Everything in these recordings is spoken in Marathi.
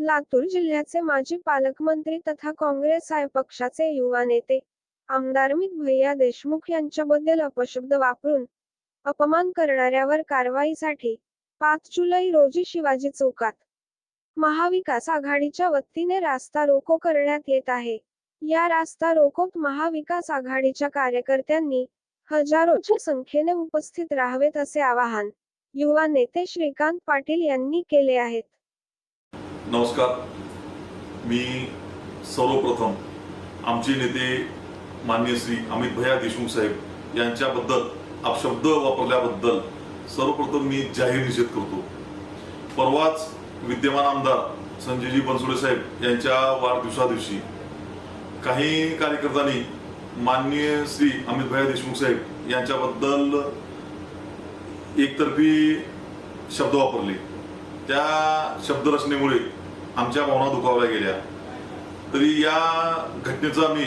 लातूर जिल्ह्याचे माजी पालकमंत्री तथा काँग्रेस आय पक्षाचे युवा नेते आमदार मित भैया देशमुख यांच्याबद्दल अपशब्द वापरून अपमान करणाऱ्यावर कारवाईसाठी पाच जुलै रोजी शिवाजी चौकात महाविकास आघाडीच्या वतीने रास्ता रोको करण्यात येत आहे. या रास्ता रोकोत महाविकास आघाडीच्या कार्यकर्त्यांनी हजारोच्या संख्येने उपस्थित राहावेत असे आवाहन युवा नेते श्रीकांत पाटील यांनी केले आहेत. नमस्कार. मी सर्वप्रथम आमचे नेते मान्य श्री अमित भैया देशमुख साहेब यांच्याबद्दल अपशब्द वापरल्याबद्दल सर्वप्रथम मी जाहीर निषेध करतो. परवाच विद्यमान आमदार संजयजी बनसोडे साहेब यांच्या वाढदिवसादिवशी काही कार्यकर्त्यांनी माननीय श्री अमित भैया देशमुख साहेब यांच्याबद्दल एकतर्फी शब्द वापरले. त्या शब्दरचनेमुळे आमच्या भावना दुखावल्या गेल्या. तरी या घटनेचा मी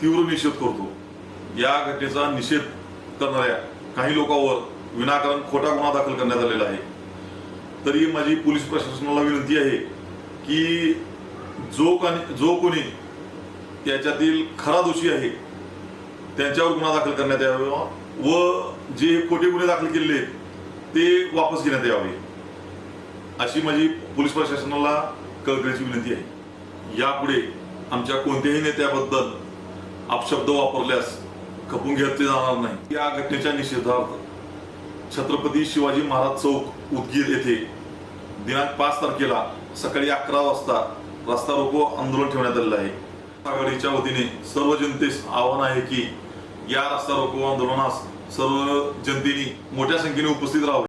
तीव्र निषेध करतो. या घटनेचा निषेध करणाऱ्या काही लोकांवर विनाकारण खोटा गुन्हा दाखल करण्यात आलेला आहे. तरी माझी पोलीस प्रशासनाला विनंती आहे की जो कानी जो कोणी त्याच्यातील खरा दोषी आहे त्यांच्यावर गुन्हा दाखल करण्यात यावा व जे खोटे गुन्हे दाखल केलेले ते वापस घेण्यात यावे. अशी माझी पोलीस प्रशासनाला कळकळीची विनंती आहे. यापुढे आमच्या कोणत्याही नेत्याबद्दल अपशब्द वापरल्यास खपून घेतले जाणार नाही. या घटनेच्या निषेधार्थ छत्रपती शिवाजी महाराज चौक उदगीर येथे दिनांक पाच तारखेला सकाळी अकरा वाजता रस्ता रोको आंदोलन ठेवण्यात आलेलं आहे. आघाडीच्या वतीने सर्व जनतेस आव्हान आहे की या रस्ता रोको आंदोलनास सर्व जनतेने मोठ्या संख्येने उपस्थित राहावे.